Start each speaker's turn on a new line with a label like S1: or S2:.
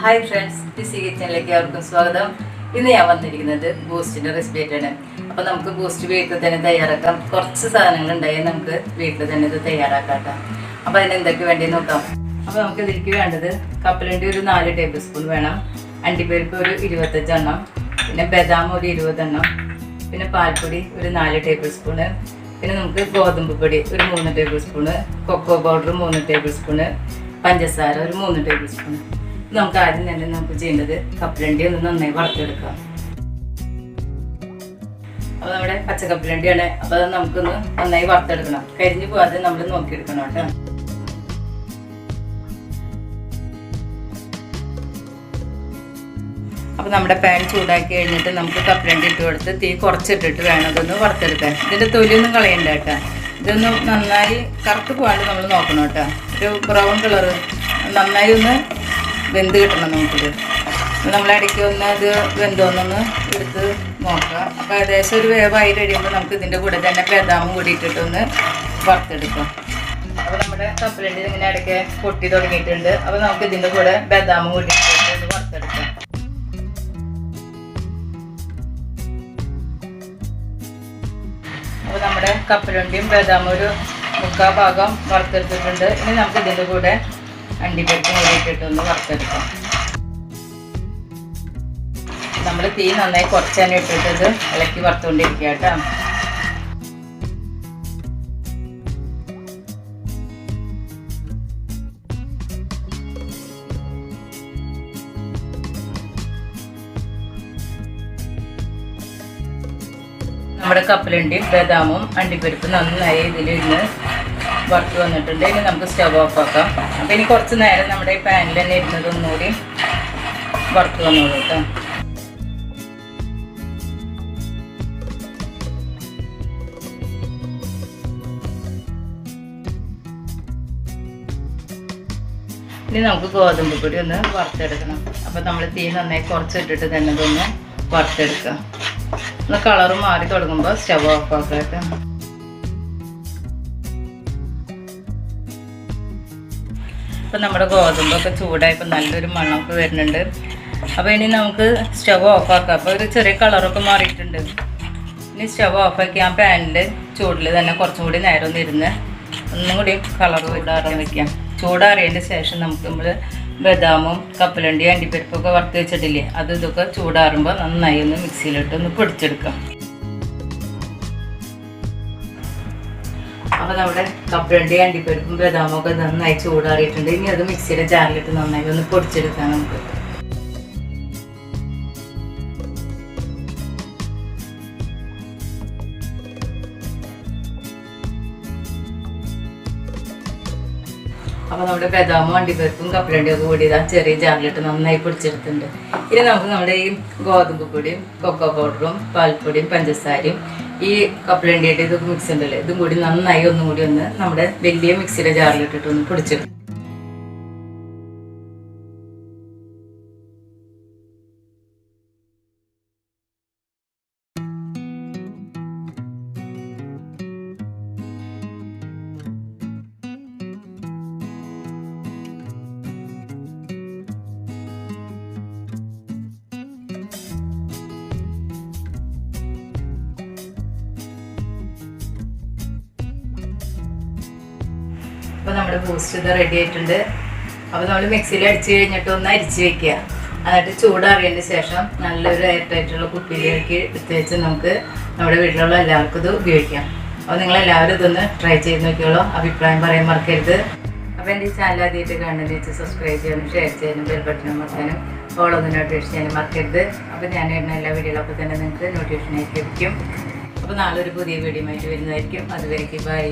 S1: Hi friends TC കിച്ചണിലേക്ക് അവർക്കും സ്വാഗതം. ഇന്ന് ഞാൻ വന്നിരിക്കുന്നത് ബൂസ്റ്റിന്റെ റെസിപ്പി ആയിട്ടാണ്. അപ്പൊ നമുക്ക് ബൂസ്റ്റ് വീട്ടിൽ തന്നെ തയ്യാറാക്കാം. കുറച്ച് സാധനങ്ങൾ ഉണ്ടായാൽ നമുക്ക് വീട്ടിൽ തന്നെ ഇത് തയ്യാറാക്കാം അപ്പോൾ അപ്പൊ അതിന് എന്തൊക്കെ വേണ്ടി നോക്കാം. അപ്പൊ നമുക്ക് ഇതിലേക്ക് വേണ്ടത് കപ്പലണ്ടി ഒരു നാല് ടേബിൾ സ്പൂൺ വേണം. അണ്ടിപ്പരിപ്പ് ഒരു ഇരുപത്തഞ്ചെണ്ണം. പിന്നെ ബദാം ഒരു ഇരുപതെണ്ണം. പിന്നെ പാൽപ്പൊടി ഒരു നാല് ടേബിൾ സ്പൂണ് പിന്നെ നമുക്ക് ഗോതമ്പ് പൊടി ഒരു മൂന്ന് ടേബിൾ സ്പൂണ് കൊക്കോ പൗഡർ മൂന്ന് ടേബിൾ സ്പൂണ് പഞ്ചസാര ഒരു മൂന്ന് ടേബിൾ സ്പൂൺ നമുക്ക് ആദ്യം തന്നെ നമുക്ക് ചെയ്യേണ്ടത് കപ്പലണ്ടി ഒന്ന് നന്നായി വറുത്തെടുക്കാം. അപ്പോൾ നമ്മുടെ പച്ചക്കപ്പലണ്ടിയാണ്. അപ്പോൾ അത് നമുക്കൊന്ന് നന്നായി വറുത്തെടുക്കണം. കരിഞ്ഞു പോകാതെ നമ്മൾ നോക്കിയെടുക്കണം കേട്ടോ. അപ്പോൾ നമ്മുടെ പാൻ ചൂടാക്കി കഴിഞ്ഞിട്ട് നമുക്ക് കപ്പലണ്ടി ഇട്ട് കൊടുത്ത് തീ കുറച്ചിട്ടിട്ട് വേണം അതൊന്ന് വറുത്തെടുക്കാൻ. ഇതിന്റെ തൊലിയൊന്നും കളയണ്ട കേട്ടോ. ഇതൊന്ന് നന്നായി കറുത്ത് പോകാണ്ട് നമ്മൾ നോക്കണം കേട്ടോ. ഒരു ബ്രൗൺ കളർ നന്നായി ഒന്ന് വെന്ത് കിട്ടണം നമുക്കിത് നമ്മൾ ഇടയ്ക്ക് ഒന്ന് അത് വെന്തോന്നൊന്ന് എടുത്ത് നോക്കാം. അപ്പോൾ ഏകദേശം ഒരു വേവായി കഴിയുമ്പോൾ നമുക്ക് ഇതിന്റെ കൂടെ തന്നെ ബദാമും കൂടി ഇട്ടിട്ടൊന്ന് വറുത്തെടുക്കാം. അപ്പോൾ നമ്മുടെ കപ്പലണ്ടി ഇങ്ങനെ ഇടയ്ക്ക് പൊട്ടി തുടങ്ങിയിട്ടുണ്ട്. അപ്പോൾ നമുക്ക് ഇതിന്റെ കൂടെ ബദാമും കൂടി ഇട്ടിട്ട് ഒന്ന് വറുത്തെടുക്കാം. അപ്പോൾ നമ്മുടെ കപ്പലണ്ടിയും ബദാമും ഒരു മുക്കാൽ ഭാഗം വറുത്തെടുത്തിട്ടുണ്ട്. ഇനി നമുക്ക് ഇതിന്റെ കൂടെ അണ്ടിപ്പരിപ്പും കൂടി ഒന്ന് വറുത്തെടുക്കാം. നമ്മൾ തീ നന്നായി കുറച്ച് തന്നെ ഇട്ടിട്ടത് ഇളക്കി വറുത്തുകൊണ്ടിരിക്കുക കേട്ടോ. നമ്മുടെ കപ്പലണ്ടിയും ബദാമും അണ്ടിപ്പരിപ്പ് നന്നായി ഇതിലിരുന്ന് വറുത്ത് വന്നിട്ടുണ്ട്. ഇനി നമുക്ക് സ്റ്റവ് ഓഫ് ആക്കാം. അപ്പം ഇനി കുറച്ച് നേരം നമ്മുടെ ഈ പാനിൽ തന്നെ ഇരുന്നത് ഒന്നുകൂടി വറുത്ത് വന്നോളൂ കേട്ടോ. ഇനി നമുക്ക് ഗോതമ്പ് പൊടി ഒന്ന് വറുത്തെടുക്കണം. അപ്പം നമ്മൾ തീ നന്നായി കുറച്ചിട്ടിട്ട് തന്നെ ഇതൊന്ന് വറുത്തെടുക്കാം. ഒന്ന് കളറ് മാറി തുടങ്ങുമ്പോൾ സ്റ്റവ് ഓഫ് ആക്കട്ടെ ഇപ്പം നമ്മുടെ ഗോതമ്പൊക്കെ ചൂടായപ്പോൾ നല്ലൊരു മണമൊക്കെ വരുന്നുണ്ട്. അപ്പോൾ ഇനി നമുക്ക് സ്റ്റവ് ഓഫ് ആക്കാം. അപ്പോൾ ഒരു ചെറിയ കളറൊക്കെ മാറിയിട്ടുണ്ട്. ഇനി സ്റ്റവ് ഓഫ് ആക്കി ആ പാനിൽ ചൂടിൽ തന്നെ കുറച്ചും കൂടി നേരം ഒന്ന് ഇരുന്ന് ഒന്നും കൂടി കളർ ഇടാറാൻ വെക്കാം. ചൂടാറിയതിന്റെ ശേഷം നമുക്ക് നമ്മൾ ബദാമും കപ്പലണ്ടി അണ്ടിപ്പരിപ്പൊക്കെ വറുത്ത് വെച്ചിട്ടില്ലേ? അത് ഇതൊക്കെ ചൂടാറുമ്പോൾ നന്നായി ഒന്ന് മിക്സിയിലിട്ട് ഒന്ന് പൊടിച്ചെടുക്കാം. അപ്പോൾ നമ്മുടെ കപ്പലണ്ടി അണ്ടിപ്പരിപ്പും ബദാമൊക്കെ നന്നായി ചൂടാറിയിട്ടുണ്ട്. ഇനി അത് മിക്സിയുടെ ജാറിലിട്ട് നന്നായി ഒന്ന് പൊടിച്ചെടുക്കാം നമുക്ക്. അപ്പോൾ നമ്മുടെ ബദാമും അണ്ടിപ്പരിപ്പും കപ്പലണ്ടിയൊക്കെ കൂടി ഇതാ ചെറിയ ജാറിലിട്ട് നന്നായി പൊടിച്ചെടുത്തിട്ടുണ്ട്. ഇനി നമുക്ക് നമ്മുടെ ഈ ഗോതമ്പ് പൊടിയും കൊക്കോ പൗഡറും പാൽപ്പൊടിയും പഞ്ചസാരയും ഈ കപ്പലണ്ടിയുടെ ഇതൊക്കെ മിക്സ് ഉണ്ടല്ലോ ഇതും കൂടി നന്നായി ഒന്നും കൂടി ഒന്ന് നമ്മുടെ വലിയ മിക്സിയുടെ ജാറിലിട്ടിട്ട് ഒന്ന് പൊടിച്ചെടുക്കും. നമ്മുടെ ബൂസ്റ്റ് ഇത് റെഡി ആയിട്ടുണ്ട്. അപ്പോൾ നമ്മൾ മിക്സിയിൽ അടിച്ച് കഴിഞ്ഞിട്ട് ഒന്ന് അരിച്ച് വെക്കുക. എന്നിട്ട് ചൂടാറിയതിന് ശേഷം നല്ലൊരു എയർ ടൈറ്റുള്ള കുപ്പിയിലേക്ക് എടുത്ത് വെച്ച് നമുക്ക് നമ്മുടെ വീട്ടിലുള്ള എല്ലാവർക്കും ഇത് ഉപയോഗിക്കാം. അപ്പോൾ നിങ്ങൾ എല്ലാവരും ഇതൊന്ന് ട്രൈ ചെയ്ത് നോക്കിയോളൂ അഭിപ്രായം പറയാൻ മറക്കരുത്. അപ്പോൾ എന്റെ ഈ ചാനൽ ആദ്യമായിട്ട് കാണുന്നത് വെച്ച് സബ്സ്ക്രൈബ് ചെയ്യാനും ഷെയർ ചെയ്യാനും ബെൽ ബട്ടൺ അമർത്താനും ഒന്ന് നോട്ടിഫിക്കേഷൻ ചെയ്യാനും മറക്കരുത്. അപ്പോൾ ഞാൻ ഇടുന്ന എല്ലാ വീഡിയോകളൊക്കെ തന്നെ നിങ്ങൾക്ക് നോട്ടിഫിക്കേഷൻ ആയിട്ട് ലഭിക്കും. അപ്പോൾ നാളെ ഒരു പുതിയ വീഡിയോ ആയിട്ട് വരുന്നതായിരിക്കും. അതുവരേക്ക് ബൈ